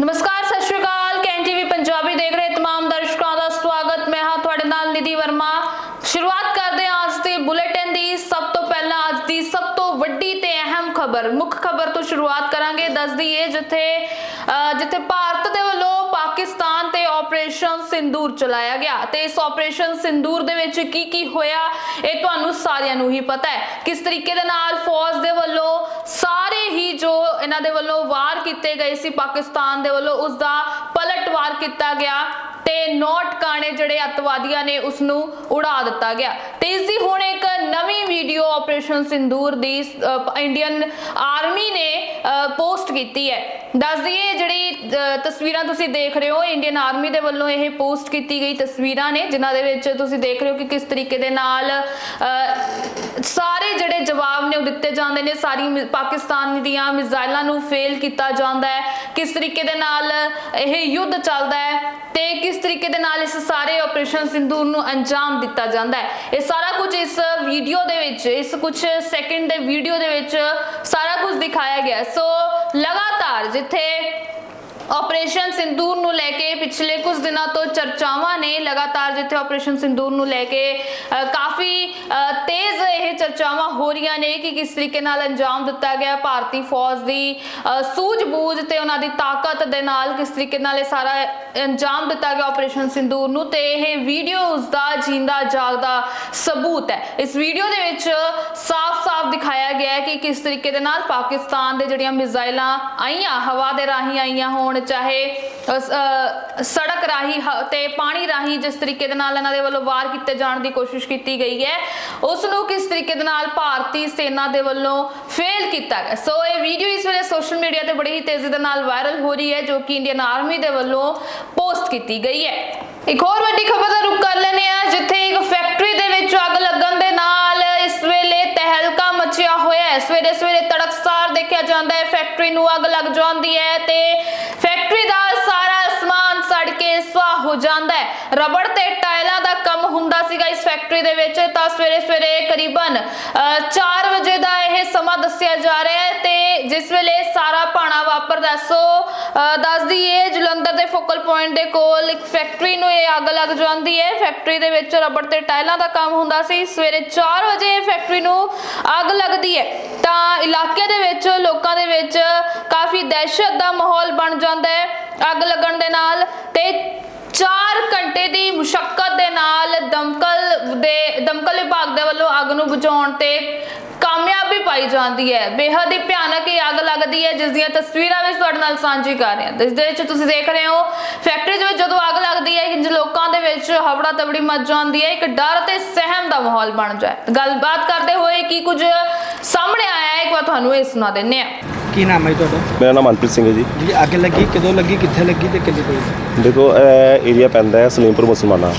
ਨਮਸਕਾਰ, ਸਤਿ ਸ਼੍ਰੀ ਅਕਾਲ। ਕੈਨ ਟੀਵੀ ਪੰਜਾਬੀ ਦੇਖ ਰਹੇ ਤਮਾਮ ਦਰਸ਼ਕਾਂ ਦਾ ਸਵਾਗਤ। ਮੈਂ ਹਾਂ ਤੁਹਾਡੇ ਨਾਲ ਨਿਧੀ ਵਰਮਾ। ਸ਼ੁਰੂਆਤ ਕਰਦੇ ਹਾਂ ਅੱਜ ਦੇ ਬੁਲੇਟਿਨ ਦੀ। ਸਭ ਤੋਂ ਪਹਿਲਾਂ ਅੱਜ ਦੀ ਸਭ ਤੋਂ ਵੱਡੀ ਤੇ ਅਹਿਮ ਖਬਰ, ਮੁੱਖ ਖਬਰ ਤੋਂ ਸ਼ੁਰੂਆਤ ਕਰਾਂਗੇ। ਦੱਸ ਦਈਏ ਜਿੱਥੇ ਜਿੱਥੇ ਭਾਰਤ ਦੇ ਵੱਲੋਂ ਪਾਕਿਸਤਾਨ ਤੇ ਆਪਰੇਸ਼ਨ ਸਿੰਦੂਰ ਚਲਾਇਆ ਗਿਆ ਤੇ ਇਸ ਆਪਰੇਸ਼ਨ ਸਿੰਦੂਰ ਦੇ ਵਿੱਚ ਕੀ ਕੀ ਹੋਇਆ, ਇਹ ਤੁਹਾਨੂੰ ਸਾਰਿਆਂ ਨੂੰ ਹੀ ਪਤਾ ਹੈ। ਕਿਸ ਤਰੀਕੇ ਦੇ ਨਾਲ ਫੌਜ ਦੇ ਵੱਲੋਂ ਹੀ ਜੋ ਇਹਨਾਂ ਦੇ ਵੱਲੋਂ ਵਾਰ ਕੀਤੇ ਗਏ ਸੀ ਪਾਕਿਸਤਾਨ ਦੇ ਵੱਲੋਂ, ਉਸ ਦਾ ਪਲਟਵਾਰ ਕੀਤਾ ਗਿਆ ਤੇ ਨੌ ਟਿਕਾਣੇ ਜਿਹੜੇ ਅੱਤਵਾਦੀਆਂ ਨੇ ਉਸ ਨੂੰ ਉਡਾ ਦਿੱਤਾ ਗਿਆ। ਤੇ ਇਸ ਦੀ ਹੁਣ ਇੱਕ ਨਵੀਂ ਵੀਡੀਓ ਆਪਰੇਸ਼ਨ ਸਿੰਦੂਰ ਦੀ ਇੰਡੀਅਨ ਆਰਮੀ ਨੇ ਪੋਸਟ ਕੀਤੀ ਹੈ। ਦੱਸ ਦਈਏ ਜਿਹੜੀ ਤਸਵੀਰਾਂ ਤੁਸੀਂ ਦੇਖ ਰਹੇ ਹੋ। ਇੰਡੀਅਨ ਆਰਮੀ ਦੇ ਵੱਲੋਂ ਇਹ ਪੋਸਟ ਕੀਤੀ ਗਈ ਤਸਵੀਰਾਂ ਨੇ, ਜਿਨ੍ਹਾਂ ਦੇ ਵਿੱਚ ਤੁਸੀਂ ਦੇਖ ਰਹੇ ਹੋ ਕਿ ਕਿਸ ਤਰੀਕੇ ਦੇ ਨਾਲ ਸਾਰੇ ਜਿਹੜੇ ਜਵਾਬ ਨੇ ਉਹ ਦਿੱਤੇ ਜਾਂਦੇ ਨੇ। ਸਾਰੀ ਪਾਕਿਸਤਾਨ ਦੀਆਂ ਮਿਜ਼ਾਈਲਾਂ ਨੂੰ ਫੇਲ ਕੀਤਾ ਜਾਂਦਾ ਹੈ। ਕਿਸ ਤਰੀਕੇ ਦੇ ਨਾਲ ਇਹ ਯੁੱਧ ਚੱਲਦਾ ਹੈ ਤੇ ਕਿਸ ਤਰੀਕੇ ਦੇ ਨਾਲ ਇਸ ਸਾਰੇ ਆਪਰੇਸ਼ਨ ਸਿੰਧੂ ਨੂੰ ਅੰਜਾਮ ਦਿੱਤਾ ਜਾਂਦਾ ਹੈ। ਇਹ ਸਾਰਾ ਕੁਝ ਇਸ ਵੀਡੀਓ ਦੇ ਵਿੱਚ, ਇਸ ਕੁਝ ਸੈਕਿੰਡ ਦੇ ਵੀਡੀਓ ਦੇ ਵਿੱਚ ਸਾਰਾ ਕੁਝ ਦਿਖਾਇਆ ਗਿਆ ਸੋ ਲਗਾਤਾਰ ਜਿੱਥੇ ਆਪਰੇਸ਼ਨ ਸਿੰਦੂਰ ਨੂੰ ਲੈ ਕੇ ਪਿਛਲੇ ਕੁਝ ਦਿਨਾਂ ਤੋਂ ਚਰਚਾਵਾਂ ਨੇ। ਲਗਾਤਾਰ ਜਿੱਥੇ ਆਪਰੇਸ਼ਨ ਸਿੰਦੂਰ ਨੂੰ ਲੈ ਕੇ ਕਾਫੀ ਤੇਜ਼ ਇਹ ਚਰਚਾਵਾਂ ਹੋ ਰਹੀਆਂ ਨੇ ਕਿ ਕਿਸ ਤਰੀਕੇ ਨਾਲ ਅੰਜਾਮ ਦਿੱਤਾ ਗਿਆ ਭਾਰਤੀ ਫੌਜ ਦੀ ਸੂਝ-ਬੂਝ ਤੇ ਉਹਨਾਂ ਦੀ ਤਾਕਤ ਦੇ ਨਾਲ ਕਿਸ ਤਰੀਕੇ ਨਾਲ ਇਹ ਸਾਰਾ ਅੰਜਾਮ ਦਿੱਤਾ ਗਿਆ ਆਪਰੇਸ਼ਨ ਸਿੰਦੂਰ ਨੂੰ ਤੇ ਇਹ ਵੀਡੀਓ ਉਸ ਦਾ ਜਿੰਦਾ ਜਾਗਦਾ ਸਬੂਤ ਹੈ। ਇਸ ਵੀਡੀਓ ਦੇ ਵਿੱਚ ਸਾਫ਼-ਸਾਫ਼ ਦਿਖਾਇਆ ਗਿਆ ਹੈ ਕਿ ਕਿਸ ਤਰੀਕੇ ਦੇ ਨਾਲ ਪਾਕਿਸਤਾਨ ਦੇ ਜਿਹੜੀਆਂ ਮਿਜ਼ਾਈਲਾਂ ਆਈਆਂ, ਹਵਾ ਦੇ ਰਾਹੀਂ ਆਈਆਂ ਹੋਣ ਚਾਹੇ ਸੜਕ ਰਾਹੀਂ ਤੇ ਪਾਣੀ ਰਾਹੀਂ ਜਿਸ ਤਰੀਕੇ ਦੇ ਨਾਲ ਇਹਨਾਂ ਦੇ ਵੱਲੋਂ ਵਾਰ ਕੀਤੇ ਜਾਣ ਦੀ ਕੋਸ਼ਿਸ਼ ਕੀਤੀ ਗਈ ਹੈ, ਉਸ ਨੂੰ ਕਿਸ ਤਰੀਕੇ ਦੇ ਨਾਲ ਭਾਰਤੀ ਸੈਨਾ ਦੇ ਵੱਲੋਂ ਫੇਲ ਕੀਤਾ ਗਿਆ? ਸੋ ਇਹ ਵੀਡੀਓ ਇਸ ਵੇਲੇ ਸੋਸ਼ਲ ਮੀਡੀਆ ਤੇ ਬੜੀ ਹੀ ਤੇਜ਼ੀ ਦੇ ਨਾਲ ਵਾਇਰਲ ਹੋ ਰਹੀ ਹੈ, ਜੋ ਕਿ ਇੰਡੀਅਨ ਆਰਮੀ ਦੇ ਵੱਲੋਂ ਪੋਸਟ ਕੀਤੀ ਗਈ ਹੈ। ਇੱਕ ਹੋਰ ਵੱਡੀ ਖਬਰ ਦਾ ਰੁਕ ਕਰ ਲੈਂਦੇ ਆ ਜਿੱਥੇ ਇੱਕ ਸਵੇਰੇ ਸਵੇਰੇ ਤੜਕਸਾਰ ਦੇਖਿਆ ਜਾਂਦਾ ਹੈ ਫੈਕਟਰੀ ਨੂੰ ਅੱਗ ਲੱਗ ਜਾਂਦੀ ਹੈ ਤੇ ਫੈਕਟਰੀ ਦਾ ਸਾਰਾ ਸਮਾਨ ਸੜ ਕੇ ਸੁਆਹ ਹੋ ਜਾਂਦਾ ਹੈ। ਰਬੜ ਤੇ ਟਾਇਲਾਂ ਦਾ ਕੰਮ ਹੁੰਦਾ ਸੀਗਾ ਇਸ ਫੈਕਟਰੀ ਦੇ ਵਿੱਚ ਤਾਂ ਸਵੇਰੇ ਸਵੇਰੇ ਕਰੀਬਨ 4 ਵਜੇ ਦਾ ਇਹ ਸਮਾਂ ਦੱਸਿਆ ਜਾ ਰਿਹਾ ਹੈ ਤੇ ਜਿਸ ਵੇਲੇ ਸਾਰਾ ਪਾਣਾ ਵਾਪਰਦਾ ਸੋ ਅ, ਦੱਸ ਦਈਏ ਜਲੰਧਰ ਦੇ ਫੋਕਲ ਪੁਆਇੰਟ ਦੇ ਕੋਲ ਇੱਕ ਫੈਕਟਰੀ ਨੂੰ ਇਹ ਅੱਗ ਲੱਗ ਜਾਂਦੀ ਹੈ। ਫੈਕਟਰੀ ਦੇ ਵਿੱਚ ਰਬੜ ਤੇ ਟਾਇਲਾਂ ਦਾ ਕੰਮ ਹੁੰਦਾ ਸੀ। ਸਵੇਰੇ 4 ਵਜੇ ਫੈਕਟਰੀ ਨੂੰ ਅੱਗ ਲੱਗਦੀ ਹੈ। ਤਾਂ ਇਲਾਕੇ ਦੇ ਵਿੱਚ, ਲੋਕਾਂ ਦੇ ਵਿੱਚ ਕਾਫੀ ਦਹਿਸ਼ਤ ਦਾ ਮਾਹੌਲ ਬਣ ਜਾਂਦਾ ਹੈ, ਅੱਗ ਲੱਗਣ ਦੇ ਨਾਲ ਤੇ 4 ਘੰਟੇ ਦੀ ਮੁਸ਼ਕਲ ਦੇ ਨਾਲ ਦਮਕਲ ਦੇ, ਦਮਕਲ ਵਿਭਾਗ ਦੇ ਵੱਲੋਂ ਅੱਗ ਨੂੰ ਬੁਝਾਉਣ ਤੇ ਕਾਮਯਾਬੀ ਪਾਈ ਜਾਂਦੀ ਹੈ। ਬੇਹੱਦ ਹੀ ਭਿਆਨਕ ਇਹ ਅੱਗ ਲੱਗਦੀ ਹੈ ਜਿਸ ਦੀਆਂ ਤਸਵੀਰਾਂ ਵਿੱਚ ਤੁਹਾਡੇ ਨਾਲ ਸਾਂਝੀ ਕਰ ਰਹੇ ਹਾਂ। ਜਿਸ ਦੇ ਵਿੱਚ ਤੁਸੀਂ ਦੇਖ ਰਹੇ ਹੋ ਫੈਕਟਰੀ ਦੇ ਵਿੱਚ ਜਦੋਂ ਅੱਗ ਲੱਗਦੀ ਹੈ ਇੰਜ ਲੋਕਾਂ ਦੇ ਵਿੱਚ ਹਵੜਾ ਤਵੜੀ ਮਚ ਜਾਂਦੀ ਹੈ। ਇੱਕ ਡਰ ਤੇ ਸਹਿਮ ਦਾ ਮਾਹੌਲ ਬਣ ਜਾਏ। ਗੱਲਬਾਤ ਕਰਦੇ ਹੋਏ ਕੀ ਕੁਝ ਸਾਹਮਣੇ ਆਇਆ ਹੈ ਇੱਕ ਵਾਰ ਤੁਹਾਨੂੰ ਇਹ ਸੁਣਾ ਦਿੰਨੇ ਆ ਕੀ ਨਾਮ ਹੈ ਤੁਹਾਡਾ? ਮੇਰਾ ਨਾਮ ਮਨਪ੍ਰੀਤ ਸਿੰਘ ਹੈ ਜੀ। ਜੀ ਅੱਗ ਲੱਗੀ ਕਦੋਂ ਲੱਗੀ ਕਿੱਥੇ ਲੱਗੀ ਤੇ ਕਿੰਨੇ ਕੋਈ ਦੇਖੋ ਇਹ ਏਰੀਆ ਪੈਂਦਾ ਹੈ ਸਲੀਮਪੁਰ ਮੁਸਲਮਾਨਾ।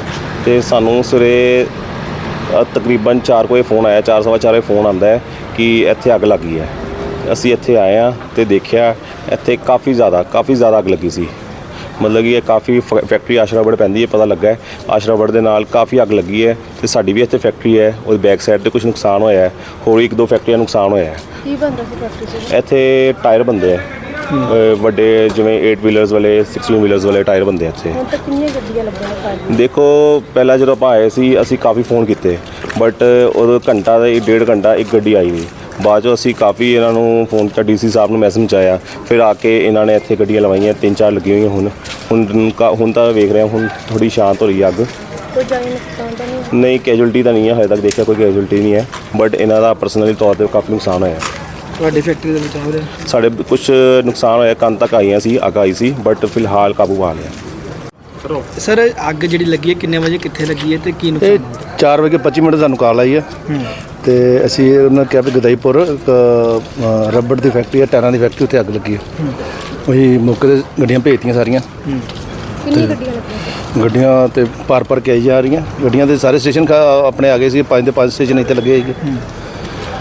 ਤੇ ਸਾਨੂੰ ਸਵੇਰੇ ਅ, ਤਕਰੀਬਨ 4 ਵਜੇ ਫੋਨ ਆਇਆ 4 ਸਵਾ ਚਾਰ ਵਜੇ ਫੋਨ ਆਂਦਾ ਹੈ ਕਿ ਇੱਥੇ ਅੱਗ ਲੱਗੀ ਹੈ। ਅਸੀਂ ਇੱਥੇ ਆਏ ਆ ਤੇ ਦੇਖਿਆ ਇੱਥੇ ਕਾਫੀ ਜ਼ਿਆਦਾ ਕਾਫੀ ਜ਼ਿਆਦਾ ਅੱਗ ਲੱਗੀ ਸੀ। ਮਤਲਬ ਕਿ ਇਹ ਕਾਫੀ ਫ- ਫੈਕਟਰੀ ਆਸ਼ਰਾਵੜ ਪੈਂਦੀ ਹੈ ਪਤਾ ਲੱਗਾ ਹੈ। ਆਸ਼ਰਾਵੜ ਦੇ ਨਾਲ ਕਾਫੀ ਅੱਗ ਲੱਗੀ ਹੈ ਤੇ ਸਾਡੀ ਵੀ ਇੱਥੇ ਫੈਕਟਰੀ ਹੈ ਉਹਦੇ ਬੈਕ ਸਾਈਡ ਤੇ ਕੁਝ ਨੁਕਸਾਨ ਹੋਇਆ ਹੈ। ਹੋਰ ਇੱਕ ਦੋ ਫੈਕਟਰੀਆਂ ਨੁਕਸਾਨ ਹੋਇਆ ਹੈ। ਕੀ ਬਣਦਾ ਸੀ ਫੈਕਟਰੀ 'ਚ? ਇੱਥੇ ਟਾਇਰ ਬੰਦੇ ਆ ਅ, ਵੱਡੇ ਜਿਵੇਂ 8 ਵੀਲਰਸ ਵਾਲੇ 16 ਵੀਲਰਸ ਵਾਲੇ ਟਾਇਰ ਬੰਦੇ ਆ ਇੱਥੇ। ਹੁਣ ਤੱਕ ਕਿੰਨੀਆਂ ਗੱਡੀਆਂ ਲੱਗੀਆਂ ਫਾਇਰ ਦੇਖੋ ਪਹਿਲਾਂ ਜਦੋਂ ਆਪਾਂ ਆਏ ਸੀ ਅਸੀਂ ਕਾਫੀ ਫੋਨ ਕੀਤੇ ਬਟ ਉਦੋਂ ਘੰਟਾ ਦਾ ਇੱਕ ਡੇਢ ਘੰਟਾ ਇੱਕ ਗੱਡੀ ਆਈ ਨਹੀਂ। ਬਾਅਦ ਚੋਂ ਅਸੀਂ ਕਾਫੀ ਇਹਨਾਂ ਨੂੰ ਫੋਨ ਕੀਤਾ ਡੀਸੀ ਸਾਹਿਬ ਨੂੰ ਮੈਸੇਜ ਆਇਆ ਫਿਰ ਆ ਕੇ ਇਹਨਾਂ ਨੇ ਇੱਥੇ ਗੱਡੀਆਂ ਲਵਾਈਆਂ ਤਿੰਨ ਚਾਰ ਲੱਗੀਆਂ ਹੋਈਆਂ ਹੁਣ। ਹੁਣ ਕਾ- ਹੁਣ ਤਾਂ ਵੇਖ ਰਹੇ ਹੁਣ ਥੋੜੀ ਸ਼ਾਂਤ ਹੋ ਰਹੀ ਹੈ ਅੱਗ। ਕੋਈ ਜਾਨੀ ਨੁਕਸਾਨ ਤਾਂ ਨਹੀਂ ਨਹੀਂ ਕੈਜੁਅਲਟੀ ਤਾਂ ਨਹੀਂ ਹੈ ਹਜੇ ਤੱਕ ਦੇਖਿਆ ਕੋਈ ਕੈਜੁਅਲਟੀ ਨਹੀਂ ਹੈ ਬਟ ਇਹਨਾਂ ਦਾ ਪਰਸਨਲੀ ਤੌਰ ਤੇ ਕਾਫੀ ਨੁਕਸਾਨ ਹੋਇਆ। ਤੁਹਾਡੀ ਫੈਕਟਰੀ ਦੇ ਵਿੱਚ ਹੋ ਰਿਹਾ ਸਾਡੇ ਕੁਝ ਨੁਕਸਾਨ ਹੋਇਆ ਕੰਨ ਤੱਕ ਆਈਆਂ ਸੀ ਅੱਗ ਆਈ ਸੀ ਬਟ ਫਿਲਹਾਲ ਕਾਬੂ ਪਾ ਲਿਆ। ਸਰ ਅੱਗ ਜਿਹੜੀ ਲੱਗੀ ਹੈ ਕਿੰਨੇ ਵਜੇ ਕਿੱਥੇ ਲੱਗੀ ਹੈ ਤੇ ਕੀ ਇਹ ਨੁਕਸਾਨ ਹੋਇਆ? 4 ਵਜੇ 25 ਮਿੰਟ ਸਾਨੂੰ ਕਾਲ ਆਈ ਹੈ। ਤੇ ਅਸੀਂ ਉਹਨਾਂ ਕਿਹਾ ਵੀ ਗਦਾਈਪੁਰ ਇੱਕ, ਅ, ਰਬੜ ਦੀ ਫੈਕਟਰੀ ਹੈ ਟਾਇਰਾਂ ਦੀ ਫੈਕਟਰੀ ਉੱਥੇ ਅੱਗ ਲੱਗੀ ਹੈ। ਉਹੀ ਮੌਕੇ ਤੇ ਗੱਡੀਆਂ ਭੇਜਤੀਆਂ ਸਾਰੀਆਂ। ਕਿੰਨੀਆਂ ਗੱਡੀਆਂ ਲੱਗੀਆਂ ਗੱਡੀਆਂ ਤੇ ਪਾਰ ਪਾਰ ਕੇ ਆਈ ਜਾ ਰਹੀਆਂ। ਗੱਡੀਆਂ ਦੇ ਸਾਰੇ ਸਟੇਸ਼ਨ ਖਾ- ਆਪਣੇ ਆ ਗਏ ਸੀ ਪੰਜ ਦੇ ਪੰਜ ਸਟੇਸ਼ਨ ਇੱਥੇ ਲੱਗੇ ਸੀਗੇ।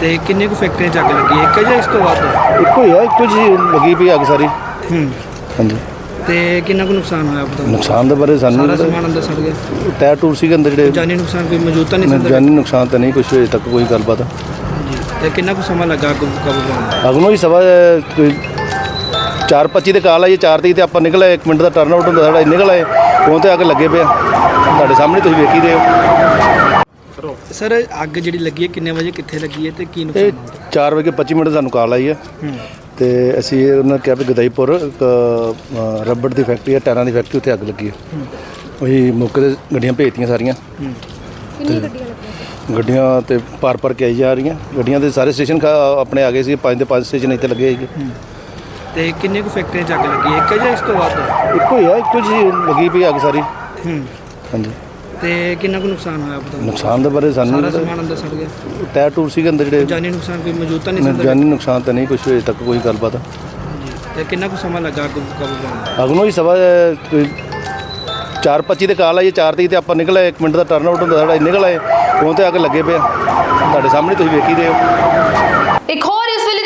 ਤੇ ਕਿੰਨੇ ਕੁ ਫੈਕਟਰੀਆਂ 'ਚ ਅੱਗ ਲੱਗੀ ਹੈ? ਇੱਕ ਜਾਂ ਇਸ ਤੋਂ ਵੱਧ ਇੱਕੋ ਹੀ ਆ ਇੱਕੋ ਜੀ ਲੱਗੀ ਪਈ ਅੱਗ ਸਾਰੀ। ਹੂੰ। ਹਾਂਜੀ। ਤੇ ਕਿੰਨਾ ਕੁ ਨੁਕਸਾਨ ਹੋਇਆ ਪਤਾ ਨੁਕਸਾਨ ਦੇ ਬਾਰੇ ਸਾਨੂੰ ਸਾਰਾ ਨਹੀਂ ਸਮਾਨ ਅੰਦਰ ਸੜ ਗਿਆ। ਪਤਾ। ਟਾਇਰ ਟੂਰ ਸੀਗੇ ਅੰਦਰ ਜਿਹੜੇ। ਜਾਨੀ ਨੁਕਸਾਨ ਕੋਈ ਮੌਜੂਦ ਤਾਂ ਨਹੀਂ ਸੀ? ਜਾਨੀ ਨੁਕਸਾਨ ਤਾਂ ਨਹੀਂ ਕੁਝ ਅਜੇ ਤੱਕ ਕੋਈ ਗੱਲਬਾਤ। ਜੀ ਤੇ ਕਿੰਨਾ ਕੁ ਸਮਾਂ ਲੱਗਾ ਅੱਗ ਨੂੰ ਕਾਬੂ ਪਾਉਣ ਨੂੰ? ਅੱਗ ਹੀ ਸਵਾ ਕੋਈ 4:25 ਤੇ ਕਾਲ ਆਈ 4:30 ਤੇ ਆਪਾਂ ਨਿਕਲੇ 1 ਮਿੰਟ ਦਾ ਟਰਨ ਆਊਟ ਹੁੰਦਾ ਸਾਡਾ ਨਿਕਲ ਆਏ ਫੋਨ ਤੇ ਆ ਕੇ ਲੱਗੇ ਪਿਆ ਤੁਹਾਡੇ ਸਾਹਮਣੇ ਤੁਸੀਂ ਵੇਖ ਰਹੇ ਹੋ। ਸਰ ਅੱਗ ਜਿਹੜੀ ਲੱਗੀ ਹੈ ਕਿੰਨੇ ਵਜੇ ਕਿੱਥੇ ਲੱਗੀ ਹੈ ਤੇ ਕੀ ਇਹ ਨੁਕਸਾਨ ਹੋਇਆ 4 ਵਜੇ 25 ਮਿੰਟ ਸਾਨੂੰ ਕਾਲ ਆਈ ਹੈ। ਤੇ ਅਸੀਂ ਉਹਨਾਂ ਨੇ ਕਿਹਾ ਵੀ ਗਦਾਈਪੁਰ ਇੱਕ ਅ, ਰਬੜ ਦੀ ਫੈਕਟਰੀ ਹੈ ਟਾਇਰਾਂ ਦੀ ਫੈਕਟਰੀ ਉੱਥੇ ਅੱਗ ਲੱਗੀ ਹੈ। ਉਹੀ ਮੌਕੇ ਤੇ ਗੱਡੀਆਂ ਭੇਜਤੀਆਂ ਸਾਰੀਆਂ। ਕਿੰਨੀ ਗੱਡੀਆਂ ਲੱਗੀਆਂ ਗੱਡੀਆਂ ਤੇ ਪਾਰ ਪਾਰ ਕੇ ਆਈ ਜਾ ਰਹੀਆਂ। ਗੱਡੀਆਂ ਦੇ ਸਾਰੇ ਸਟੇਸ਼ਨ ਖਾ- ਆਪਣੇ ਆ ਗਏ ਸੀ ਪੰਜ ਦੇ ਪੰਜ ਸਟੇਸ਼ਨ ਇੱਥੇ ਲੱਗੇ ਸੀਗੇ। ਤੇ ਕਿੰਨੇ ਕੁ ਫੈਕਟਰੀਆਂ 'ਚ ਅੱਗ ਲੱਗੀ ਹੈ? ਇੱਕ ਹੈ ਜਾਂ ਇਸ ਤੋਂ ਵੱਧ? ਇੱਕੋ ਹੀ ਆ ਇੱਕੋ ਜੀ ਲੱਗੀ ਪਈ ਅੱਗ ਸਾਰੀ। ਹੂੰ। ਹਾਂਜੀ। ਤੇ ਕਿੰਨਾ ਕੁ ਨੁਕਸਾਨ ਹੋਇਆ ਪਤਾ ਨੁਕਸਾਨ ਦੇ ਬਾਰੇ ਸਾਨੂੰ ਸਾਰਾ ਸਮਾਨ ਅੰਦਰ ਸੜ ਗਿਆ। ਟਾਇਰ ਟੂਰ ਸੀਗੇ ਅੰਦਰ ਜਿਹੜੇ। ਜਾਨੀ ਨੁਕਸਾਨ ਕੋਈ ਮੌਜੂਦ ਤਾਂ ਨਹੀਂ ਸੀ ਅੰਦਰ? ਜਾਨੀ ਨੁਕਸਾਨ ਤਾਂ ਨਹੀਂ ਕੁਝ ਹਜੇ ਤੱਕ ਕੋਈ ਗੱਲਬਾਤ। ਜੀ ਤੇ ਕਿੰਨਾ ਕੁ ਸਮਾਂ ਲੱਗਾ ਅੱਗ ਨੂੰ ਕਾਬੂ ਪਾਉਣ ਨੂੰ ਅੱਗ ਨੂੰ ਹੀ ਸਵਾ ਕੋਈ 4:25 ਤੇ ਕਾਲ ਆਈ 4:30 ਤੇ ਆਪਾਂ ਨਿਕਲੇ 1 ਮਿੰਟ ਦਾ ਟਰਨ ਆਊਟ ਹੁੰਦਾ ਸਾਡਾ ਨਿਕਲ ਆਏ ਫੋਨ ਤੇ ਆ ਕੇ ਲੱਗੇ ਪਿਆ ਤੁਹਾਡੇ ਸਾਹਮਣੇ ਤੁਸੀਂ ਵੇਖ ਹੀ ਰਹੇ ਹੋ। ਇੱਕ ਹੋਰ ਇਸ ਵੇਲੇ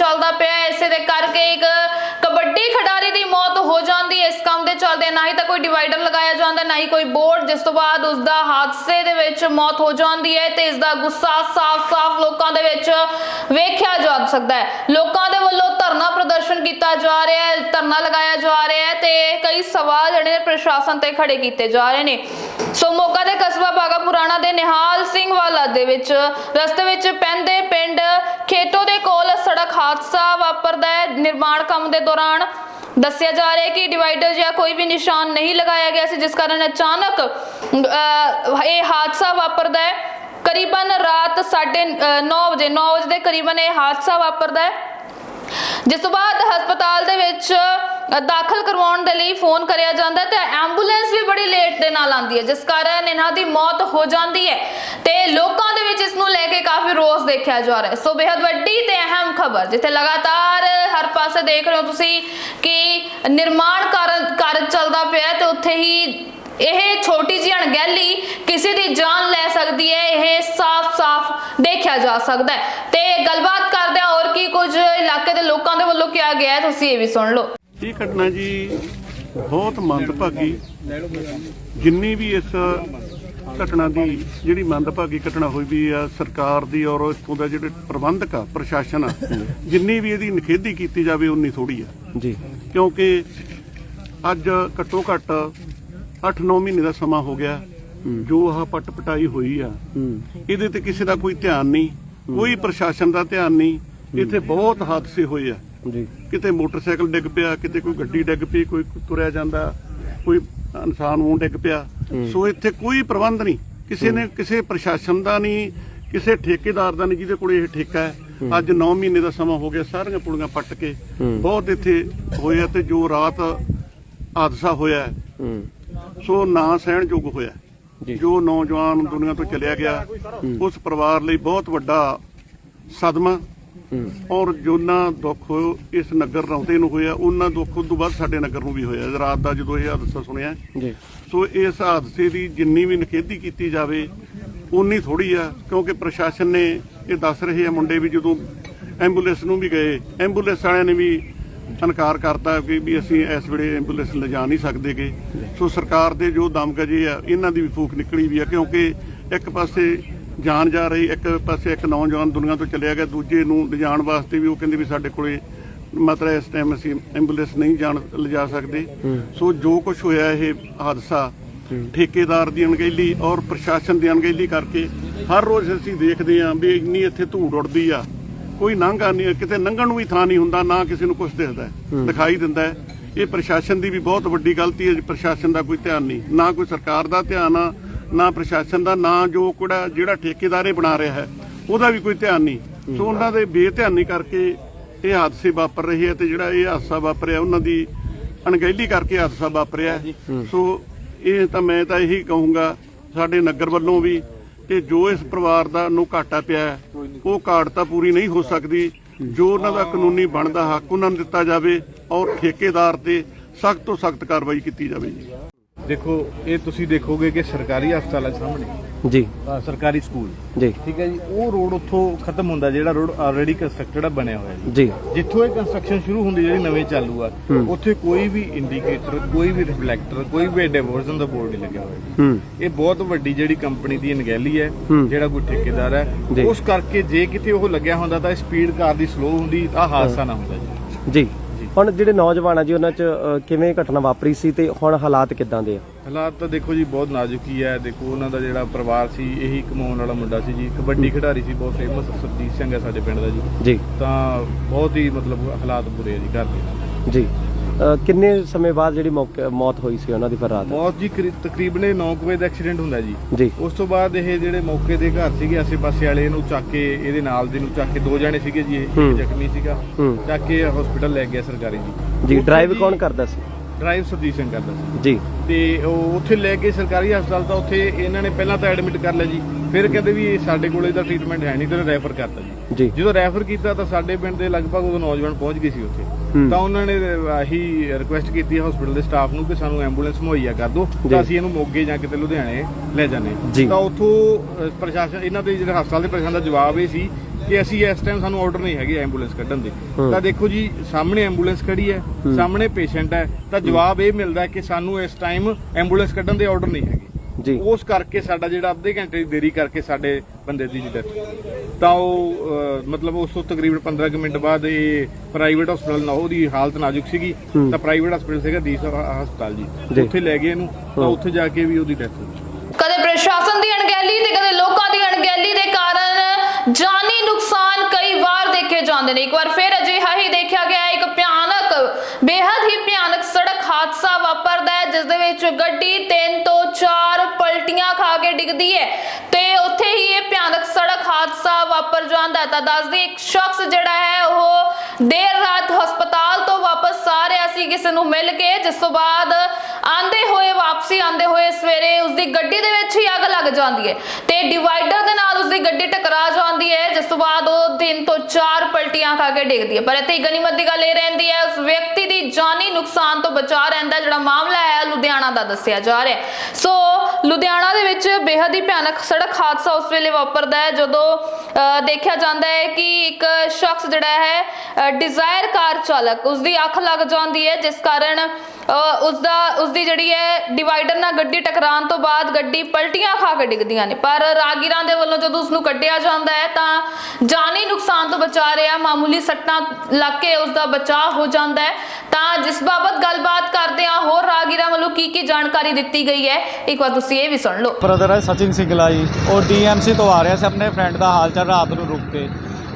ਚੱਲਦਾ ਪਿਆ ਹੈ। ਇਸੇ ਦੇ ਕਰਕੇ ਇੱਕ ਕਬੱਡੀ ਖਿਡਾਰੀ ਦੀ ਮੌਤ ਹੋ ਜਾਂਦੀ ਹੈ। ਇਸ ਕੰਮ ਦੇ ਚੱਲਦੇ ਨਾ ਹੀ ਤਾਂ ਕੋਈ ਡਿਵਾਈਡਰ ਲਗਾਇਆ ਜਾਂਦਾ, ਨਾ ਹੀ ਕੋਈ ਬੋਰਡ। ਜਿਸ ਤੋਂ ਬਾਅਦ ਉਸ ਦਾ ਹਾਦਸੇ ਦੇ ਵਿੱਚ ਮੌਤ ਹੋ ਜਾਂਦੀ ਹੈ ਤੇ ਇਸ ਦਾ ਗੁੱਸਾ ਸਾਫ਼-ਸਾਫ਼ ਲੋਕਾਂ ਦੇ ਵਿੱਚ ਵੇਖਿਆ ਜਾ ਸਕਦਾ ਹੈ। ਲੋਕਾਂ ਦੇ ਵੱਲੋਂ ਪ੍ਰਦਰਸ਼ਨ ਕੀਤਾ ਜਾ ਰਿਹਾ ਹੈ, ਧਰਨਾ ਲਗਾਇਆ ਜਾ ਰਿਹਾ ਹੈ ਤੇ ਕਈ ਸਵਾਲ ਜਿਹੜੇ ਪ੍ਰਸ਼ਾਸਨ ਤੇ ਖੜੇ ਕੀਤੇ ਜਾ ਰਹੇ ਨੇ। ਸੋ ਮੋਗਾ ਦੇ ਕਸਬਾ ਬਾਗਾ ਪੁਰਾਣਾ ਦੇ ਨਿਹਾਲ ਸਿੰਘ ਵਾਲਾ ਦੇ ਵਿੱਚ ਰਸਤੇ ਵਿੱਚ ਪੈਂਦੇ ਪਿੰਡ ਖੇਤੋ ਦੇ ਕੋਲ ਸੜਕ ਹਾਦਸਾ ਵਾਪਰਦਾ ਹੈ। ਨਿਰਮਾਣ ਕੰਮ ਦੇ ਦੌਰਾਨ ਦੱਸਿਆ ਜਾ ਰਿਹਾ ਹੈ ਕਿ ਡਿਵਾਈਡਰ ਜਾਂ ਕੋਈ ਵੀ ਨਿਸ਼ਾਨ ਨਹੀਂ ਲਗਾਇਆ ਗਿਆ ਸੀ, ਜਿਸ ਕਾਰਨ ਅਚਾਨਕ ਇਹ ਹਾਦਸਾ ਵਾਪਰਦਾ ਹੈ। ਕਰੀਬਨ ਰਾਤ 9:30 ਵਜੇ 9 ਵਜੇ ਦੇ ਕਰੀਬਨ ਇਹ ਹਾਦਸਾ ਵਾਪਰਦਾ ਹੈ। ਜਿਸ ਤੋਂ ਬਾਅਦ ਹਸਪਤਾਲ ਦੇ ਵਿੱਚ ਦਾਖਲ ਕਰਵਾਉਣ ਦੇ ਲਈ ਫੋਨ ਕਰਿਆ ਜਾਂਦਾ ਤੇ ਐਂਬੂਲੈਂਸ ਵੀ ਬੜੀ ਲੇਟ ਦੇ ਨਾਲ ਆਉਂਦੀ ਹੈ, ਜਿਸ ਕਾਰਨ ਇਹਨਾਂ ਦੀ ਮੌਤ ਹੋ ਜਾਂਦੀ ਹੈ ਤੇ ਲੋਕਾਂ ਦੇ ਵਿੱਚ ਇਸ ਨੂੰ ਲੈ ਕੇ ਕਾਫੀ ਰੋਸ ਦੇਖਿਆ ਜਾ ਰਿਹਾ ਹੈ। ਸੋ ਬੇहद ਵੱਡੀ ਤੇ ਅਹਿਮ ਖਬਰ, ਜਿੱਥੇ ਲਗਾਤਾਰ ਹਰ ਪਾਸੇ ਦੇਖ ਰਹੇ ਹੋ ਤੁਸੀਂ ਕਿ ਨਿਰਮਾਣ ਕਾਰਜ ਚੱਲਦਾ ਪਿਆ ਤੇ ਉੱਥੇ ਹੀ ਇਹ ਛੋਟੀ ਜਿਹੀ ਅਣਗਹਿਲੀ ਕਿਸੇ ਦੀ ਜਾਨ ਲੈ ਸਕਦੀ ਹੈ, ਇਹ ਸਾਫ਼-ਸਾਫ਼ ਦੇਖਿਆ ਜਾ ਸਕਦਾ ਹੈ। ਤੇ ਗੱਲਬਾਤ ਕਰਦੇ ਹਾਂ ਕੀ ਕੁਝ ਇਲਾਕੇ ਦੇ ਲੋਕਾਂ ਦੇ ਵੱਲੋਂ ਕਿਹਾ ਗਿਆ ਹੈ ਤੁਸੀਂ ਇਹ ਵੀ ਸੁਣ ਲਓ। ਇਹ ਘਟਨਾ ਜੀ ਬਹੁਤ ਮੰਦਭਾਗੀ। ਜਿੰਨੀ ਵੀ ਇਸ ਘਟਨਾ ਦੀ ਜਿਹੜੀ ਮੰਦਭਾਗੀ ਘਟਨਾ ਹੋਈ ਵੀ ਆ ਸਰਕਾਰ ਦੀ ਔਰ ਇੱਥੋਂ ਦਾ ਜਿਹੜੇ ਪ੍ਰਬੰਧਕ ਆ ਪ੍ਰਸ਼ਾਸਨ ਆ ਜਿੰਨੀ ਵੀ ਇਹਦੀ ਨਿਖੇਧੀ ਕੀਤੀ ਜਾਵੇ ਉਨੀ ਥੋੜੀ ਆ। ਜੀ। ਕਿਉਂਕਿ ਅੱਜ ਘੱਟੋ ਘੱਟ 8-9 ਮਹੀਨੇ ਦਾ ਸਮਾਂ ਹੋ ਗਿਆ ਜੋ ਆਹ ਪੱਟ ਪਟਾਈ ਹੋਈ ਆ। ਇਹਦੇ ਤੇ ਕਿਸੇ ਦਾ ਕੋਈ ਧਿਆਨ ਨਹੀਂ ਕੋਈ ਪ੍ਰਸ਼ਾਸਨ ਦਾ ਧਿਆਨ ਨਹੀਂ ਇੱਥੇ ਬਹੁਤ ਹਾਦਸੇ ਹੋਏ ਆ। ਜੀ। ਕਿਤੇ ਮੋਟਰਸਾਈਕਲ ਡਿੱਗ ਪਿਆ ਕਿਤੇ ਕੋਈ ਗੱਡੀ ਡਿੱਗ ਪਈ ਕੋਈ ਤੁਰਿਆ ਜਾਂਦਾ ਕੋਈ ਇਨਸਾਨ ਨੂੰ ਡਿੱਗ ਪਿਆ। ਸੋ ਇੱਥੇ ਕੋਈ ਪ੍ਰਬੰਧ ਨਹੀਂ। ਕਿਸੇ ਨੇ ਕਿਸੇ ਪ੍ਰਸ਼ਾਸਨ ਦਾ ਨਹੀਂ ਕਿਸੇ ਠੇਕੇਦਾਰ ਦਾ ਨਹੀਂ ਜਿਹਦੇ ਕੋਲ ਇਹ ਠੇਕਾ ਹੈ। ਅੱਜ 9 ਮਹੀਨੇ ਦਾ ਸਮਾਂ ਹੋ ਗਿਆ ਸਾਰੀਆਂ ਪੁਲੀਆਂ ਪੱਟ ਕੇ ਬਹੁਤ ਇੱਥੇ ਹੋਇਆ ਤੇ ਜੋ ਰਾਤ ਹਾਦਸਾ ਹੋਇਆ ਸੋ ਨਾ ਸਹਿਣਯੋਗ ਹੋਇਆ। ਜੋ। ਨੌਜਵਾਨ ਦੁਨੀਆ ਤੋਂ ਚਲਿਆ ਗਿਆ ਉਸ ਪਰਿਵਾਰ ਲਈ ਬਹੁਤ ਵੱਡਾ ਸਦਮਾ ਔਰ ਜੋਨਾ ਦੁੱਖ ਇਸ ਨਗਰ ਰੌਂਦੇ ਨੂੰ ਹੋਇਆ ਉਹਨਾਂ ਦੁੱਖ ਤੋਂ ਬਾਅਦ ਸਾਡੇ ਨਗਰ ਨੂੰ ਵੀ ਹੋਇਆ। ਰਾਤ ਦਾ ਜਦੋਂ ਇਹ ਹਾਦਸਾ ਸੁਣਿਆ ਜੀ। ਸੋ ਇਸ ਹਾਦਸੇ ਦੀ ਜਿੰਨੀ ਵੀ ਨਿਖੇਧੀ ਕੀਤੀ ਜਾਵੇ ਉਨੀ ਥੋੜੀ ਆ ਕਿਉਂਕਿ ਪ੍ਰਸ਼ਾਸਨ ਨੇ ਇਹ ਦੱਸ ਰਹੇ ਆ ਮੁੰਡੇ ਵੀ ਜਦੋਂ ਐਂਬੂਲੈਂਸ ਨੂੰ ਵੀ ਗਏ ਐਂਬੂਲੈਂਸ ਵਾਲਿਆਂ ਨੇ ਵੀ ਇਨਕਾਰ ਕਰਤਾ ਕਿ ਵੀ ਅਸੀਂ ਇਸ ਵੇਲੇ ਐਂਬੂਲੈਂਸ ਲਿਜਾ ਨਹੀਂ ਸਕਦੇਗੇ। ਸੋ ਸਰਕਾਰ ਦੇ ਜੋ ਦਮਗਜੇ ਆ ਇਹਨਾਂ ਦੀ ਵੀ ਫੂਕ ਨਿਕਲੀ ਵੀ ਆ ਕਿਉਂਕਿ ਇੱਕ ਪਾਸੇ ਜਾਨ ਜਾ ਰਹੀ ਇੱਕ ਪਾਸੇ ਇੱਕ ਨੌਜਵਾਨ ਦੁਨੀਆ ਤੋਂ ਚਲਿਆ ਗਿਆ ਦੂਜੇ ਨੂੰ ਲਿਜਾਣ ਵਾਸਤੇ ਵੀ ਉਹ ਕਹਿੰਦੇ ਵੀ ਸਾਡੇ ਕੋਲੇ ਮਤਲਬ ਇਸ ਟਾਈਮ ਅਸੀਂ ਐਂਬੂਲੈਂਸ ਨਹੀਂ ਜਾਣ ਲਿਜਾ ਸਕਦੇ। ਸੋ ਜੋ ਕੁਝ ਹੋਇਆ ਇਹ ਹਾਦਸਾ ਠੇਕੇਦਾਰ ਦੀ ਅਣਗਹਿਲੀ ਔਰ ਪ੍ਰਸ਼ਾਸਨ ਦੀ ਅਣਗਹਿਲੀ ਕਰਕੇ ਹਰ ਰੋਜ਼ ਅਸੀਂ ਦੇਖਦੇ ਹਾਂ ਵੀ ਇੰਨੀ ਇੱਥੇ ਧੂੜ ਉੱਡਦੀ ਆ। ਕੋਈ ਲੰਘਾ ਨਹੀਂ ਕਿਤੇ ਲੰਘਣ ਨੂੰ ਵੀ ਥਾਂ ਨਹੀਂ ਹੁੰਦਾ ਨਾ ਕਿਸੇ ਨੂੰ ਕੁਝ ਦਿਖਦਾ ਦਿਖਾਈ ਦਿੰਦਾ ਹੈ। ਇਹ ਪ੍ਰਸ਼ਾਸਨ ਦੀ ਵੀ ਬਹੁਤ ਵੱਡੀ ਗਲਤੀ ਹੈ ਪ੍ਰਸ਼ਾਸਨ ਦਾ ਕੋਈ ਧਿਆਨ ਨਹੀਂ ਨਾ ਕੋਈ ਸਰਕਾਰ ਦਾ ਧਿਆਨ ਆ ਨਾ ਪ੍ਰਸ਼ਾਸਨ ਦਾ ਨਾ ਜੋ ਕੁੜਾ ਜਿਹੜਾ ਠੇਕੇਦਾਰ ਬਣਾ ਰਿਹਾ ਹੈ ਉਹਦਾ ਵੀ ਕੋਈ ਧਿਆਨ ਨਹੀਂ। ਸੋ ਉਹਨਾਂ ਦੇ ਬੇਧਿਆਨੀ ਕਰਕੇ ਇਹ ਹਾਦਸੇ ਵਾਪਰ ਰਹੇ ਆ ਤੇ ਜਿਹੜਾ ਇਹ ਹਾਦਸਾ ਵਾਪਰਿਆ ਉਹਨਾਂ ਦੀ ਅਣਗਹਿਲੀ ਕਰਕੇ ਹਾਦਸਾ ਵਾਪਰਿਆ ਹੈ। ਸੋ ਇਹ ਤਾਂ ਮੈਂ ਤਾਂ ਇਹੀ ਕਹੂੰਗਾ ਸਾਡੇ ਨਗਰ ਵੱਲੋਂ ਵੀ ਕਿ ਜੋ ਇਸ ਪਰਿਵਾਰ ਦਾ ਨੂੰ ਘਾਟਾ ਪਿਆ ਹੈ, ਉਹ ਘਾਟ ਤਾਂ ਪੂਰੀ ਨਹੀਂ ਹੋ ਸਕਦੀ। ਜੋ ਉਹਨਾਂ ਦਾ ਕਾਨੂੰਨੀ ਬਣਦਾ ਹੱਕ ਉਹਨਾਂ ਨੂੰ ਦਿੱਤਾ ਜਾਵੇ ਔਰ ਠੇਕੇਦਾਰ ਤੇ ਸਖਤ ਤੋਂ ਸਖਤ ਕਾਰਵਾਈ ਕੀਤੀ ਜਾਵੇ ਜੀ। ਦੇਖੋ ਇਹ ਤੁਸੀਂ ਦੇਖੋਗੇ ਕਿ ਸਰਕਾਰੀ ਹਸਪਤਾਲਾਂ ਸਾਹਮਣੇ ਜੀ। ਅ, ਸਰਕਾਰੀ ਸਕੂਲ ਜੀ। ਠੀਕ ਹੈ ਜੀ ਉਹ ਰੋਡ ਉੱਥੋਂ ਖਤਮ ਹੁੰਦਾ ਜਿਹੜਾ ਰੋਡ ਆਲਰੇਡੀ ਕੰਸਟਰਕਟਡ ਆ ਬਣਿਆ ਹੋਇਆ ਜੀ। ਜੀ। ਜਿੱਥੋਂ ਇਹ ਕੰਸਟਰਕਸ਼ਨ ਸ਼ੁਰੂ ਹੁੰਦੀ ਜਿਹੜੀ ਨਵੇਂ ਚਾਲੂ ਆ ਉੱਥੇ ਕੋਈ ਵੀ ਇੰਡੀਕੇਟਰ ਕੋਈ ਵੀ ਰਿਫਲੈਕਟਰ ਕੋਈ ਵੀ ਡਾਇਵਰਜ਼ਨ ਦਾ ਬੋਰਡ ਨਹੀਂ ਲੱਗਿਆ ਹੋਇਆ। ਜੀ ਹੂੰ। ਇਹ ਬਹੁਤ ਵੱਡੀ ਜਿਹੜੀ ਕੰਪਨੀ ਦੀ ਅਣਗਹਿਲੀ ਹੈ ਹੂੰ। ਜਿਹੜਾ ਕੋਈ ਠੇਕੇਦਾਰ ਹੈ। ਉਸ ਕਰਕੇ ਜੇ ਕਿਤੇ ਉਹ ਲੱਗਿਆ ਹੁੰਦਾ ਤਾਂ ਸਪੀਡ ਕਾਰ ਦੀ ਸਲੋ ਹੁੰਦੀ ਤਾਂ ਹਾਦਸਾ ਨਾ ਹੁੰਦਾ ਜੀ। ਜੀ। ਹੁਣ ਜਿਹੜੇ ਨੌਜਵਾਨ ਆ ਜੀ ਉਹਨਾਂ 'ਚ ਅ, ਕਿਵੇਂ ਘਟਨਾ ਵਾਪਰੀ ਸੀ ਤੇ ਹੁਣ ਹਾਲਾਤ ਕਿੱਦਾਂ ਦੇ ਆ? ਹਾਲਾਤ ਤਾਂ ਦੇਖੋ ਜੀ ਬਹੁਤ ਨਾਜ਼ੁਕ ਹੀ ਹੈ। ਦੇਖੋ ਉਹਨਾਂ ਦਾ ਜਿਹੜਾ ਪਰਿਵਾਰ ਸੀ ਇਹੀ ਕਮਾਉਣ ਵਾਲਾ ਮੁੰਡਾ ਸੀ ਜੀ। ਕਬੱਡੀ ਖਿਡਾਰੀ ਸੀ ਬਹੁਤ ਫੇਮਸ ਸਰਜੀਤ ਸਿੰਘ ਹੈ ਸਾਡੇ ਪਿੰਡ ਦਾ ਜੀ। ਜੀ। ਤਾਂ ਬਹੁਤ ਹੀ ਮਤਲਬ ਹਾਲਾਤ ਬੁਰੇ ਆ ਜੀ ਘਰ ਦੇ। ਜੀ। ਕਿੰਨੇ ਸਮੇਂ ਬਾਅਦ ਜਿਹੜੀ ਮੌਕੇ ਮੌਤ ਹੋਈ ਸੀ ਉਹਨਾਂ ਦੀ ਫਿਰ ਰਾਤ? ਮੌਤ ਜੀ ਕਰੀ- ਤਕਰੀਬਨ 9 ਵਜੇ ਦਾ ਐਕਸੀਡੈਂਟ ਹੁੰਦਾ ਜੀ। ਜੀ। ਉਸ ਤੋਂ ਬਾਅਦ ਇਹ ਜਿਹੜੇ ਮੌਕੇ ਦੇ ਘਰ ਸੀਗੇ ਆਸੇ-ਪਾਸੇ ਵਾਲੇ ਇਹਨੂੰ ਚੱਕ ਕੇ ਇਹਦੇ ਨਾਲ ਦੇ ਨੂੰ ਚੱਕ ਕੇ ਦੋ ਜਣੇ ਸੀਗੇ ਜੀ ਇਹ ਹੂੰ। ਜ਼ਖਮੀ ਸੀਗਾ। ਹੂੰ। ਚੱਕ ਕੇ ਹਸਪੀਟਲ ਲੈ ਗਿਆ ਸਰਕਾਰੀ ਜੀ। ਜੀ ਡਰਾਈਵ ਕੌਣ ਕਰਦਾ ਸੀ? ਡਰਾਈਵ ਸਰਜੀਤ ਸਿੰਘ ਕਰਦਾ ਸੀ। ਜੀ। ਤੇ ਉਹ ਉੱਥੇ ਲੈ ਕੇ ਸਰਕਾਰੀ ਹਸਪਤਾਲ ਤਾਂ ਉੱਥੇ ਇਹਨਾਂ ਨੇ ਪਹਿਲਾਂ ਤਾਂ ਐਡਮਿਟ ਕਰ ਲਿਆ ਜੀ। ਫਿਰ ਕਹਿੰਦੇ ਵੀ ਇਹ ਸਾਡੇ ਕੋਲ ਇਹਦਾ ਟ੍ਰੀਟਮੈਂਟ ਹੈ ਨਹੀਂ ਤੇ ਰੈਫਰ ਕਰਤਾ ਜੀ। ਜਦੋਂ ਰੈਫਰ ਕੀਤਾ ਤਾਂ ਸਾਡੇ ਪਿੰਡ ਦੇ ਲਗਭਗ ਉਹ ਨੌਜਵਾਨ ਪਹੁੰਚ ਗਏ ਸੀ ਉੱਥੇ। ਤਾਂ ਉਹਨਾਂ ਨੇ ਆਹੀ ਰਿਕੁਐਸਟ ਕੀਤੀ ਹਸਪੀਟਲ ਦੇ ਸਟਾਫ ਨੂੰ ਕਿ ਸਾਨੂੰ ਐਂਬੂਲੈਂਸ ਮੁਹੱਈਆ ਕਰ ਦਿਓ। ਤਾਂ ਅਸੀਂ ਇਹਨੂੰ ਮੋਗੇ ਜਾਂ ਕਿਤੇ ਲੁਧਿਆਣੇ ਲੈ ਜਾਂਦੇ ਜੀ। ਤਾਂ ਉੱਥੋਂ ਪ੍ਰਸ਼ਾਸਨ ਇਹਨਾਂ ਦੇ ਜਿਹੜੇ ਹਸਪਤਾਲ ਦੇ ਪ੍ਰਸ਼ਾਸਨ ਦਾ ਜਵਾਬ ਇਹ ਸੀ ਕਿ ਅਸੀਂ ਇਸ ਟਾਈਮ ਸਾਨੂੰ ਆਰਡਰ ਨਹੀਂ ਹੈਗੇ ਐਂਬੂਲੈਂਸ ਕੱਢਣ ਦੇ। ਤਾਂ ਦੇਖੋ ਜੀ ਸਾਹਮਣੇ ਐਂਬੂਲੈਂਸ ਖੜੀ ਹੈ ਸਾਹਮਣੇ ਪੇਸ਼ੈਂਟ ਹੈ ਤਾਂ ਜਵਾਬ ਇਹ ਮਿਲਦਾ ਕਿ ਸਾਨੂੰ ਇਸ ਟਾਈਮ ਐਂਬੂਲੈਂਸ ਕੱਢਣ ਦੇ ਆਰਡਰ ਨਹੀਂ ਹੈਗੇ ਜੀ ਉਸ ਕਰਕੇ ਸਾਡਾ ਜਿਹੜਾ ਅੱਧੇ ਘੰਟੇ ਦੀ ਦੇਰੀ ਕਰਕੇ ਸਾਡੇ ਬੰਦੇ ਦੀ ਡੈਥ ਤਾਂ ਉਹ ਮਤਲਬ ਉਸ ਤੋਂ ਤਕਰੀਬਨ 15 ਕੁ ਮਿੰਟ ਬਾਅਦ ਇਹ ਪ੍ਰਾਈਵੇਟ ਹਸਪਤਾਲ ਨਾ ਉਹਦੀ ਹਾਲਤ ਨਾਜ਼ੁਕ ਸੀਗੀ। ਤਾਂ ਪ੍ਰਾਈਵੇਟ ਹਸਪਤਾਲ ਸੀਗਾ ਦੀਸ ਹਸਪਤਾਲ ਜੀ। ਉੱਥੇ ਲੈ ਗਏ ਇਹਨੂੰ ਤਾਂ। ਉੱਥੇ ਜਾ ਕੇ ਵੀ ਉਹਦੀ ਡੈਥ ਹੋ ਗਈ ਕਦੇ ਪ੍ਰਸ਼ਾਸਨ ਦੀ ਅਣਗਹਿਲੀ ਤੇ ਕਦੇ ਲੋਕਾਂ ਦੀ ਅਣਗਹਿਲੀ ਜਾਨੀ ਨੁਕਸਾਨ ਕਈ ਵਾਰ ਦੇਖੇ ਜਾਂਦੇ ਨੇ। ਇੱਕ ਵਾਰ ਫਿਰ ਅਜਿਹਾ ਹੀ ਦੇਖਿਆ ਗਿਆ ਇੱਕ ਭਿਆਨਕ ਬੇहद ਹੀ ਭਿਆਨਕ ਸੜਕ ਹਾਦਸਾ ਵਾਪਰਦਾ ਹੈ ਜਿਸ ਦੇ ਵਿੱਚ ਗੱਡੀ ਤਿੰਨ ਤੋਂ ਚਾਰ ਪਲਟੀਆਂ ਖਾ ਕੇ ਡਿੱਗਦੀ ਹੈ। ਤੇ ਉੱਥੇ ਹੀ ਇਹ ਭਿਆਨਕ ਵਾਪਰ ਜਾਂਦਾ ਤਾਂ ਦੱਸਦੀ ਇੱਕ ਸ਼ਖਸ ਜਿਹੜਾ ਹੈ ਉਹ ਦੇਰ ਰਾਤ ਹਸਪਤਾਲ ਤੋਂ ਵਾਪਸ ਆ ਰਿਹਾ ਸੀ ਕਿਸੇ ਨੂੰ ਮਿਲ ਕੇ ਜਿਸ ਤੋਂ ਬਾਅਦ ਆਂਦੇ ਹੋਏ ਵਾਪਸੀ ਆਂਦੇ ਹੋਏ ਸਵੇਰੇ ਉਸਦੀ ਗੱਡੀ ਦੇ ਵਿੱਚ ਹੀ ਅੱਗ ਲੱਗ ਜਾਂਦੀ ਹੈ ਤੇ ਡਿਵਾਈਡਰ ਦੇ ਨਾਲ ਉਸਦੀ ਗੱਡੀ ਟਕਰਾ ਜਾਂਦੀ ਹੈ ਜਿਸ ਤੋਂ ਬਾਅਦ ਉਹ ਤਿੰਨ ਤੋਂ ਚਾਰ ਪਲਟੀਆਂ ਖਾ ਕੇ ਡਿੱਗਦੀ ਹੈ। ਪਰ ਇੱਥੇ ਹੀ ਗਨੀਮਤ ਦੀ ਗੱਲ ਇਹ ਰਹਿੰਦੀ ਹੈ ਉਸ ਵਿਅਕਤੀ ਦੀ ਜਾਨੀ ਨੁਕਸਾਨ ਤੋਂ ਬਚਾ ਰਹਿੰਦਾ ਜਿਹੜਾ ਮਾਮਲਾ ਹੈ ਲੁਧਿਆਣਾ ਦਾ ਦੱਸਿਆ ਜਾ ਰਿਹਾ ਸੋ ਲੁਧਿਆਣਾ ਦੇ ਵਿੱਚ ਬੇहद ਹੀ ਭਿਆਨਕ ਸੜਕ ਹਾਦਸਾ ਉਸ ਵੇਲੇ ਵਾਪਰਦਾ ਹੈ ਜਦੋਂ ਅਹ, ਦੇਖਿਆ ਜਾਂਦਾ ਹੈ ਕਿ ਇੱਕ ਸ਼ਖਸ ਜਿਹੜਾ ਹੈ ਡਿਜ਼ਾਇਰ ਕਾਰ ਚਾਲਕ, ਉਸਦੀ ਅੱਖ ਲੱਗ ਜਾਂਦੀ ਹੈ, ਜਿਸ ਕਾਰਨ ਅਹ, ਉਸਦਾ ਉਸਦੀ ਜਿਹੜੀ ਹੈ ਡਿਵਾਈਡਰ ਨਾਲ ਗੱਡੀ ਟਕਰਾਉਣ ਤੋਂ ਬਾਅਦ ਗੱਡੀ ਪਲਟੀਆਂ ਖਾ ਕੇ ਡਿੱਗਦੀਆਂ ਨੇ। ਪਰ ਰਾਗੀਰਾਂ ਦੇ ਵੱਲੋਂ ਜਦੋਂ ਉਸ ਨੂੰ ਕੱਢਿਆ ਜਾਂਦਾ ਹੈ ਤਾਂ ਜਾਨੀ ਨੁਕਸਾਨ ਤੋਂ ਬਚਾ ਰਿਹਾ ਮਾਮੂਲੀ ਸੱਟਾਂ ਲੱਗ ਕੇ ਉਸ ਦਾ ਬਚਾਅ ਹੋ ਜਾਂਦਾ ਹੈ। ਤਾਂ ਜਿਸ ਬਾਬਤ ਗੱਲਬਾਤ ਕਰਦੇ ਆ ਹੋਰ ਰਾਗੀਰਾਂ ਵੱਲੋਂ ਕੀ ਕੀ ਜਾਣਕਾਰੀ ਦਿੱਤੀ ਗਈ ਹੈ ਇੱਕ ਵਾਰ ਤੁਸੀਂ ਇਹ ਵੀ ਸੁਣ ਲਓ। ਬ੍ਰਦਰ ਹੈ ਸਚਿਨ ਸਿੰਗਲਾ ਜੀ ਉਹ ਡੀਐਮਸੀ ਤੋਂ ਆ ਰਿਹਾ ਸੀ ਆਪਣੇ ਫਰੈਂਡ ਦਾ ਹਾਲ ਚਾਲ ਰਾਤ ਨੂੰ ਰੁਕ ਕੇ।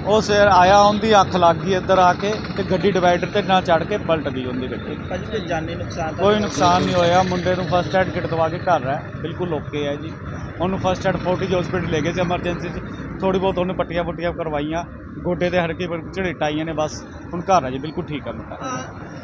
ਉਹ ਸਿਰ ਆਇਆ ਉਹਦੀ ਅੱਖ ਲੱਗ ਗਈ ਇੱਧਰ ਆ ਕੇ ਤੇ ਗੱਡੀ ਡਿਵਾਈਡਰ ਤੇ ਨਾ ਚੜ ਕੇ ਪਲਟ ਗਈ ਉਹਦੀ ਗੱਡੀ। ਭਾਜੀ ਕੋਈ ਜਾਨੀ ਨੁਕਸਾਨ ਕੋਈ ਨੁਕਸਾਨ ਨਹੀਂ ਹੋਇਆ। ਮੁੰਡੇ ਨੂੰ ਫਸਟ ਐਡ ਕਿਟ ਦਵਾ ਕੇ ਘਰ ਹੈ। ਬਿਲਕੁਲ ਓਕੇ ਹੈ ਜੀ। ਉਹਨੂੰ ਫਸਟ ਐਡ ਫੋਰਟੀਜ ਹਸਪੀਟਲ ਲੈ ਗਏ ਸੀ ਐਮਰਜੈਂਸੀ 'ਚ। ਥੋੜੀ ਬਹੁਤ ਉਹਨੇ ਪੱਟੀਆਂ ਪੁੱਟੀਆਂ ਕਰਵਾਈਆਂ। ਗੋਡੇ ਤੇ ਹੜਕੇ ਝੜੇਟਾਂ ਆਈਆਂ ਨੇ ਬਸ। ਹੁਣ ਘਰ ਹੈ ਜੀ ਬਿਲਕੁਲ ਠੀਕ ਹੈ ਮੁੰਡਾ।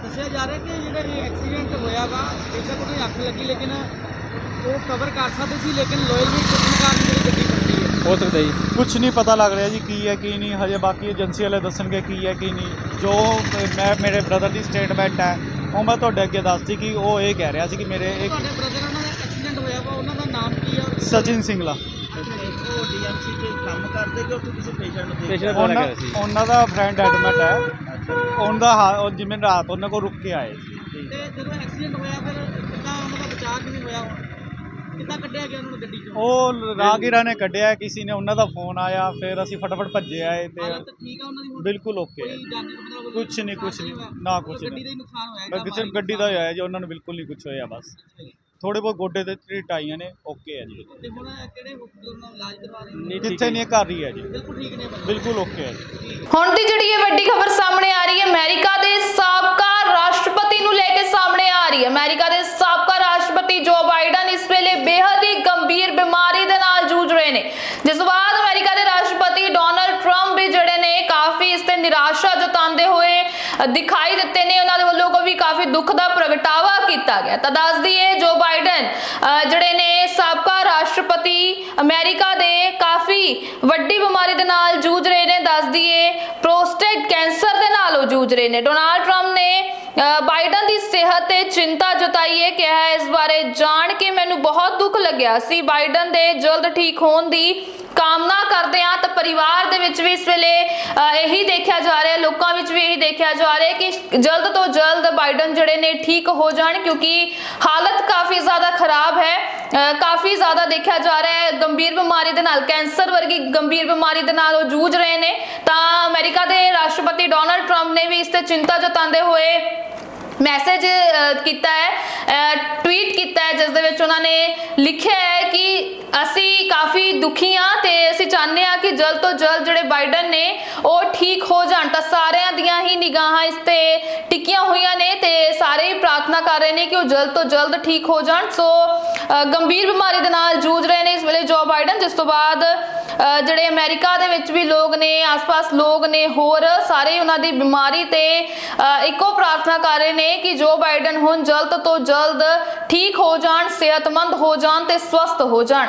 ਦੱਸਿਆ ਜਾ ਰਿਹਾ ਕਿ ਜਿਹੜਾ ਇਹ ਐਕਸੀਡੈਂਟ ਹੋਇਆ ਵਾ ਬੇਸ਼ੱਕ ਉਹਦੀ ਅੱਖ ਲੱਗੀ ਲੇਕਿਨ ਉਹ ਕਵਰ ਕਰ ਸਕਦੇ ਸੀ ਲੇਕਿਨ ਲੋਇਲ ਵੀ ਕੁਝ ਕਾਰਨ ਜਿਹੜੀ ਗੱਡੀ ਹੈ ਸਕਦਾ ਜੀ। ਕੁਝ ਨਹੀਂ ਪਤਾ ਲੱਗ ਰਿਹਾ ਜੀ ਕੀ ਹੈ ਕੀ ਨਹੀਂ। ਹਜੇ ਬਾਕੀ ਏਜੰਸੀ ਵਾਲੇ ਦੱਸਣਗੇ ਕੀ ਹੈ ਕੀ ਨਹੀਂ। ਜੋ ਮੈਂ ਮੇਰੇ ਬ੍ਰਦਰ ਦੀ ਸਟੇਟਮੈਂਟ ਹੈ ਉਹ ਮੈਂ ਤੁਹਾਡੇ ਅੱਗੇ ਦੱਸਦੀ ਕਿ ਉਹ ਇਹ ਕਹਿ ਰਿਹਾ ਸੀ ਕਿ ਮੇਰੇ ਇੱਕ ਤੁਹਾਡੇ ਬ੍ਰਦਰ ਨਾਲ ਐਕਸੀਡੈਂਟ ਹੋਇਆ ਵਾ ਉਹਨਾਂ ਦਾ ਨਾਮ ਕੀ ਆ? ਸਚਿਨ ਸਿੰਗਲਾ। ਉਹ ਡੀਐਮਸੀ ਤੇ ਕੰਮ ਕਰਦੇ ਕਿ ਉੱਥੇ ਕਿਸੇ ਪੇਸ਼ੈਂਟ ਨੂੰ ਦੇਖ ਉਹਨਾਂ ਉਹਨਾਂ ਦਾ ਫਰੈਂਡ ਐਡਮਿਟ ਹੈ। ਉਹਨਾਂ ਦਾ ਹਾ- ਉਹ ਜਿਵੇਂ ਰਾਤ ਉਹਨਾਂ ਕੋਲ ਰੁਕ ਕੇ ਆਏ। ਸੀ ਤੇ ਜਦੋਂ ਐਕਸੀਡੈਂਟ ਹੋਇਆ ਫਿਰ ਕਿੱਦਾਂ ਉਹਨਾਂ ਦਾ ਬਚਾਅ ਕਿਵੇਂ ਹੋਇਆ? ਕਿੱਦਾਂ ਕੱਢਿਆ ਗਿਆ ਉਹਨਾਂ ਨੂੰ ਗੱਡੀ ਚੋਂ? ਉਹ ਰਾਹਗੀਰਾਂ ਨੇ ਕੱਢਿਆ ਕਿਸੇ ਨੇ ਉਹਨਾਂ ਦਾ ਫੋਨ ਆਇਆ ਫਿਰ ਅਸੀਂ ਫਟਾਫਟ ਭੱਜੇ ਆਏ ਤੇ ਹਾਲਤ ਠੀਕ ਆ ਉਹਨਾਂ ਦੀ ਹੁਣ? ਬਿਲਕੁਲ ਓਕੇ ਹੈ ਕੋਈ ਜਾਨੀ ਮਤਲਬ ਕੁਛ ਨਹੀਂ ਕੁਛ ਨਹੀਂ। ਨਾ ਕੁਛ ਗੱਡੀ ਦਾ ਹੀ ਨਹੀਂ। ਨੁਕਸਾਨ ਹੋਇਆ ਬਸ ਕਿਸੇ ਗੱਡੀ ਦਾ ਹੀ ਹੋਇਆ ਜੀ ਉਹਨਾਂ ਨੂੰ ਬਿਲਕੁਲ ਨਹੀਂ ਕੁਛ ਹੋਇਆ ਬਸ। ਥੋੜੇ ਬਹੁਤ ਗੋਡੇ ਤੇ ਢਿੱਟ ਆਈਆਂ ਨੇ ਓਕੇ ਹੈ ਜੀ। ਤੇ ਹੁਣ ਕਿਹੜੇ ਹਸਪਤਾਲ ਨਾਲ ਇਲਾਜ ਕਰਵਾ ਰਹੇ ਨੇ? ਕਿੱਥੇ ਨਹੀਂ ਕਰ ਰਹੀ ਹੈ ਜੀ। ਬਿਲਕੁਲ ਠੀਕ ਨੇ ਬੰਦੇ ਬਿਲਕੁਲ ਓਕੇ ਹੈ ਜੀ। ਹੁਣ ਦੀ ਜਿਹੜੀ ਇਹ ਵੱਡੀ ਖਬਰ ਸਾਹਮਣੇ ਆ ਰਹੀ ਹੈ ਅਮਰੀਕਾ ਦੇ ਸਾਬਕਾ ਰਾਸ਼ਟਰਪਤੀ ਨੂੰ ਲੈ ਕੇ ਸਾਹਮਣੇ ਆ ਰਹੀ ਹੈ। ਅਮਰੀਕਾ ਦੇ ਸਾਬਕਾ ਰਾਸ਼ਟਰਪਤੀ ਰਾਸ਼ਟਰਪਤੀ ਜੋ ਬਾਈਡਨ ਇਸ ਵੇਲੇ ਬੇहद ਹੀ ਗੰਭੀਰ ਬਿਮਾਰੀ ਦੇ ਨਾਲ ਜੂਝ ਰਹੇ ਨੇ। ਦਿਖਾਈ ਦਿੱਤੇ ਨੇ, ਉਹਨਾਂ ਦੇ ਵੱਲੋਂ ਵੀ ਕਾਫੀ ਦੁੱਖ ਦਾ ਪ੍ਰਗਟਾਵਾ ਕੀਤਾ ਗਿਆ। ਤਾਂ ਦੱਸ ਦਈਏ ਜੋ ਬਾਈਡਨ ਜਿਹੜੇ ਨੇ ਸਾਬਕਾ ਰਾਸ਼ਟਰਪਤੀ ਅਮਰੀਕਾ ਦੇ ਕਾਫੀ ਵੱਡੀ ਬਿਮਾਰੀ ਦੇ ਨਾਲ ਜੂਝ ਰਹੇ ਨੇ ਦੱਸ ਦਈਏ ਪ੍ਰੋਸਟੇਟ ਕੈਂਸਰ ਦੇ ਨਾਲ ਉਹ ਜੂਝ ਰਹੇ ਨੇ। ਡੋਨਾਲਡ ਟਰੰਪ ਨੇ ਬਾਈਡਨ ਦੀ ਸਿਹਤ ਤੇ ਚਿੰਤਾ ਜਤਾਈ ਹੈ ਕਿਹਾ ਇਸ ਬਾਰੇ ਜਾਣ ਕੇ ਮੈਨੂੰ ਬਹੁਤ ਦੁੱਖ ਲੱਗਿਆ ਸੀ। ਬਾਈਡਨ ਦੇ ਜਲਦ ਠੀਕ ਹੋਣ ਦੀ ਕਾਮਨਾ ਕਰਦੇ ਹਾਂ ਤਾਂ ਪਰਿਵਾਰ ਦੇ ਵਿੱਚ ਵੀ ਇਸ ਵੇਲੇ ਇਹੀ ਦੇਖਿਆ ਜਾ ਰਿਹਾ, ਲੋਕਾਂ ਵਿੱਚ ਵੀ ਇਹੀ ਦੇਖਿਆ ਜਾ ਰਿਹਾ ਕਿ ਜਲਦ ਤੋਂ ਜਲਦ ਬਾਈਡਨ ਜਿਹੜੇ ਨੇ ਠੀਕ ਹੋ ਜਾਣ ਕਿਉਂਕਿ ਹਾਲਤ ਕਾਫੀ ਜ਼ਿਆਦਾ ਖਰਾਬ ਹੈ ਕਾਫੀ ਜ਼ਿਆਦਾ ਦੇਖਿਆ ਜਾ ਰਿਹਾ ਹੈ, ਗੰਭੀਰ ਬਿਮਾਰੀ ਦੇ ਨਾਲ, ਕੈਂਸਰ ਵਰਗੀ ਗੰਭੀਰ ਬਿਮਾਰੀ ਦੇ ਨਾਲ ਉਹ ਜੂਝ ਰਹੇ ਨੇ। ਤਾਂ ਅਮਰੀਕਾ ਦੇ ਰਾਸ਼ਟਰਪਤੀ ਡੋਨਲਡ ਟਰੰਪ ਨੇ ਵੀ ਇਸ ਤੇ ਚਿੰਤਾ ਜਤਾਉਂਦੇ ਹੋਏ ਮੈਸੇਜ ਕੀਤਾ ਹੈ ਟਵੀਟ ਕੀਤਾ ਹੈ, ਜਿਸ ਦੇ ਵਿੱਚ ਉਹਨਾਂ ਨੇ ਲਿਖਿਆ ਹੈ ਕਿ ਅਸੀਂ ਦੁਖੀ ਹਾਂ ਤੇ ਅਸੀਂ ਚਾਹੁੰਦੇ ਹਾਂ ਕਿ ਜਲਦ ਤੋਂ ਜਲਦ ਜਿਹੜੇ ਬਾਈਡਨ ਨੇ ਉਹ ਠੀਕ ਹੋ ਜਾਣ। ਤਾਂ ਸਾਰਿਆਂ ਦੀਆਂ ਹੀ ਨਿਗਾਹਾਂ ਇਸ ਤੇ ਟਿਕੀਆਂ ਹੋਈਆਂ ਨੇ ਤੇ ਸਾਰੇ ਹੀ ਪ੍ਰਾਰਥਨਾ ਕਰ ਰਹੇ ਨੇ ਕਿ ਉਹ ਜਲਦ ਤੋਂ ਜਲਦ ਠੀਕ ਹੋ ਜਾਣ। ਸੋ ਗੰਭੀਰ ਬਿਮਾਰੀ ਦੇ ਨਾਲ ਜੂਝ ਰਹੇ ਨੇ ਇਸ ਵੇਲੇ ਜੋ ਬਾਈਡਨ, ਜਿਸ ਤੋਂ ਬਾਅਦ ਜਿਹੜੇ ਅਮਰੀਕਾ ਦੇ ਵਿੱਚ ਵੀ ਲੋਕ ਨੇ, ਆਸ-ਪਾਸ ਲੋਕ ਨੇ, ਹੋਰ ਸਾਰੇ ਉਹਨਾਂ ਦੀ ਬਿਮਾਰੀ ਤੇ ਇੱਕੋ ਪ੍ਰਾਰਥਨਾ ਕਰ ਰਹੇ ਨੇ ਕਿ ਜੋ ਬਾਈਡਨ ਹੁਣ ਜਲਦ ਤੋਂ ਜਲਦ ਠੀਕ ਹੋ ਜਾਣ, ਸਿਹਤਮੰਦ ਹੋ ਜਾਣ ਤੇ ਸਵਸਥ ਹੋ ਜਾਣ।